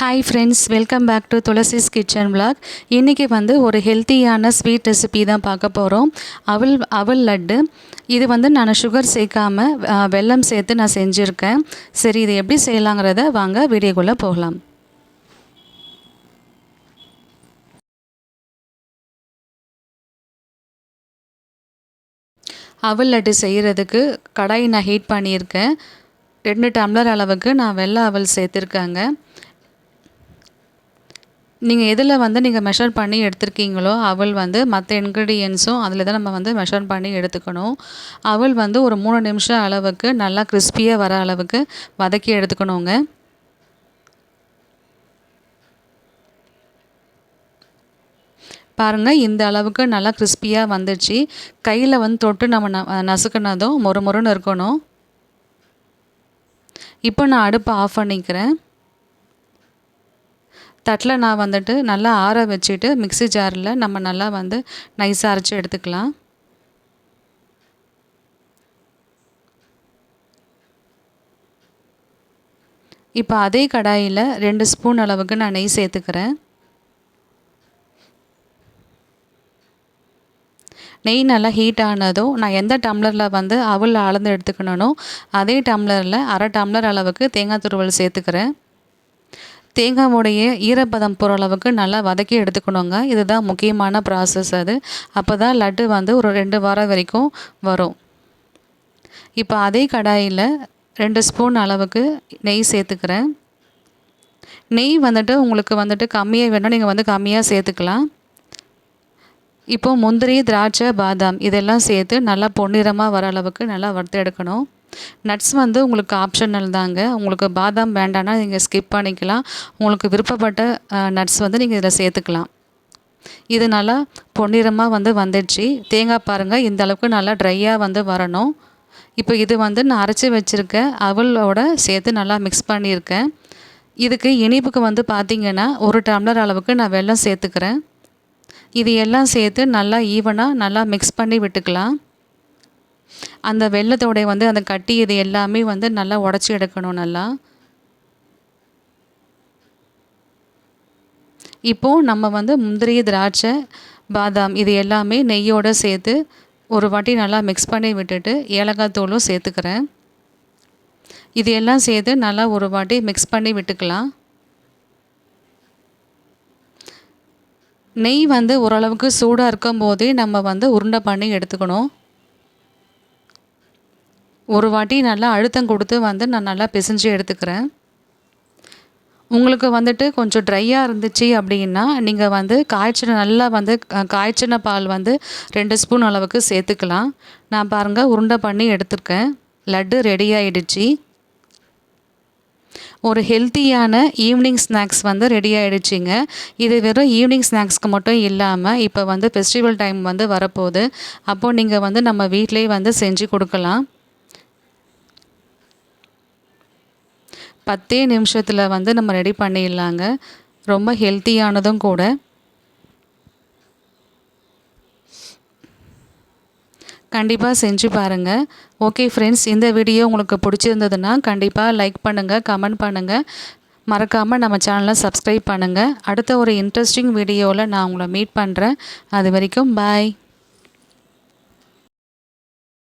Hi friends welcome back to Thulasi's kitchen blog இன்றைக்கி வந்து ஒரு ஹெல்த்தியான ஸ்வீட் ரெசிபி தான் பார்க்க போகிறோம் அவல் அவல் லட்டு. இது வந்து நான் சுகர் சேர்க்காமல் வெல்லம் சேர்த்து நான் செஞ்சுருக்கேன். சரி இது எப்படி செய்யலாங்கிறத வாங்க வீடியோக்குள்ளே போகலாம். அவல் லட்டு செய்கிறதுக்கு கடாய் நான் ஹீட் பண்ணியிருக்கேன். ரெண்டு டம்ளர் அளவுக்கு நான் வெள்ளை அவல் சேர்த்துருக்கேங்க. நீங்கள் எதில் வந்து நீங்கள் மெஷர் பண்ணி எடுத்திருக்கீங்களோ அவல் வந்து மற்ற இன்க்ரீடியன்ஸும் அதில் தான் நம்ம வந்து மெஷர் பண்ணி எடுத்துக்கணும். அவல் வந்து ஒரு மூணு நிமிஷம் அளவுக்கு நல்லா கிறிஸ்பியாக வர அளவுக்கு வதக்கி எடுத்துக்கணுங்க. பாருங்கள் இந்த அளவுக்கு நல்லா கிறிஸ்பியாக வந்துடுச்சு கையில் வந்து தொட்டு நம்ம ந நசுக்கினதும் மொறு மொறுன்னு இருக்கணும். இப்போ நான் அடுப்பை ஆஃப் பண்ணிக்கிறேன். தட்டில் நான் வந்துட்டு நல்லா ஆற வச்சுட்டு மிக்ஸி ஜாரில் நம்ம நல்லா வந்து நைஸாக அரைச்சி எடுத்துக்கலாம். இப்போ அதே கடாயில் ரெண்டு ஸ்பூன் அளவுக்கு நான் நெய் சேர்த்துக்கிறேன். நெய் நல்லா ஹீட் ஆனதும் நான் எந்த டம்ளரில் வந்து அவள் அளந்து எடுத்துக்கணும் அதே டம்ளரில் அரை டம்ளர் அளவுக்கு தேங்காய் துருவல் சேர்த்துக்கிறேன். தேங்காவுடைய ஈரப்பதம் போகிற அளவுக்கு நல்லா வதக்கி எடுத்துக்கணுங்க. இதுதான் முக்கியமான ப்ராசஸ் அது. அப்போ தான் லட்டு வந்து ஒரு ரெண்டு வாரம் வரைக்கும் வரும். இப்போ அதே கடாயில் ரெண்டு ஸ்பூன் அளவுக்கு நெய் சேர்த்துக்கிறேன். நெய் வந்துட்டு உங்களுக்கு வந்துட்டு கம்மியாக வேணும் நீங்கள் வந்து கம்மியாக சேர்த்துக்கலாம். இப்போது முந்திரி திராட்சை பாதாம் இதெல்லாம் சேர்த்து நல்லா பொன்னிறமாக வர அளவுக்கு நல்லா வறுத்து எடுக்கணும். நட்ஸ் வந்து உங்களுக்கு ஆப்ஷனல் தாங்க. உங்களுக்கு பாதாம் வேண்டான்னா நீங்கள் ஸ்கிப் பண்ணிக்கலாம். உங்களுக்கு விருப்பப்பட்ட நட்ஸ் வந்து நீங்கள் இதில் சேர்த்துக்கலாம். இது நல்லா பொன்னிறமாக வந்து வந்துடுச்சு. தேங்காய் பாருங்கள் இந்த அளவுக்கு நல்லா ட்ரையாக வந்து வரணும். இப்போ இது வந்து நான் அரைச்சி வச்சுருக்க அவலோட சேர்த்து நல்லா மிக்ஸ் பண்ணியிருக்கேன். இதுக்கு இனிப்புக்கு வந்து பார்த்திங்கன்னா ஒரு டம்ளர் அளவுக்கு நான் வெல்லம் சேர்த்துக்கிறேன். இது எல்லாம் சேர்த்து நல்லா ஈவனாக நல்லா மிக்ஸ் பண்ணி விட்டுக்கலாம். அந்த வெள்ளத்தோடைய வந்து அந்த கட்டி இது எல்லாமே வந்து நல்லா உடச்சி எடுக்கணும் நல்லா. இப்போது நம்ம வந்து முந்திரி திராட்சை பாதாம் இது எல்லாமே நெய்யோடு சேர்த்து ஒரு வாட்டி நல்லா மிக்ஸ் பண்ணி விட்டுட்டு ஏலக்காய் தூளும் சேர்த்துக்கிறேன். இது எல்லாம் சேர்த்து நல்லா ஒரு வாட்டி மிக்ஸ் பண்ணி விட்டுக்கலாம். நெய் வந்து ஓரளவுக்கு சூடாக இருக்கும் போதே நம்ம வந்து உருண்டை பண்ணி எடுத்துக்கணும். ஒரு வாட்டி நல்லா அழுத்தம் கொடுத்து வந்து நான் நல்லா பிசைஞ்சு எடுத்துக்கிறேன். உங்களுக்கு வந்துட்டு கொஞ்சம் ட்ரையாக இருந்துச்சு அப்படின்னா நீங்கள் வந்து காய்ச்சின நல்லா வந்து காய்ச்சின பால் வந்து ரெண்டு ஸ்பூன் அளவுக்கு சேர்த்துக்கலாம். நான் பாருங்கள் உருண்டை பண்ணி எடுத்துருக்கேன். லட்டு ரெடி ஆகிடுச்சு ஒரு ஹெல்த்தியான ஈவினிங் ஸ்நாக்ஸ் வந்து ரெடி ஆகிடுச்சிங்க இது வெறும் ஈவினிங் ஸ்நாக்ஸ்க்கு மட்டும் இல்லாமல் இப்போ வந்து ஃபெஸ்டிவல் டைம் வந்து வரப்போகுது. அப்போது நீங்கள் வந்து நம்ம வீட்டிலே வந்து செஞ்சு கொடுக்கலாம். பத்தே நிமிஷத்தில் வந்து நம்ம ரெடி பண்ணிடலாங்க. ரொம்ப ஹெல்த்தியானதும் கூட. கண்டிப்பாக செஞ்சு பாருங்கள் ஓகே ஃப்ரெண்ட்ஸ் இந்த வீடியோ உங்களுக்கு பிடிச்சிருந்ததுன்னா கண்டிப்பாக லைக் பண்ணுங்கள் கமெண்ட் பண்ணுங்கள் மறக்காமல் நம்ம சேனலை சப்ஸ்கிரைப் பண்ணுங்கள் அடுத்த ஒரு இன்ட்ரெஸ்டிங் வீடியோவில் நான் உங்களை மீட் பண்ணுறேன் அது வரைக்கும் பாய்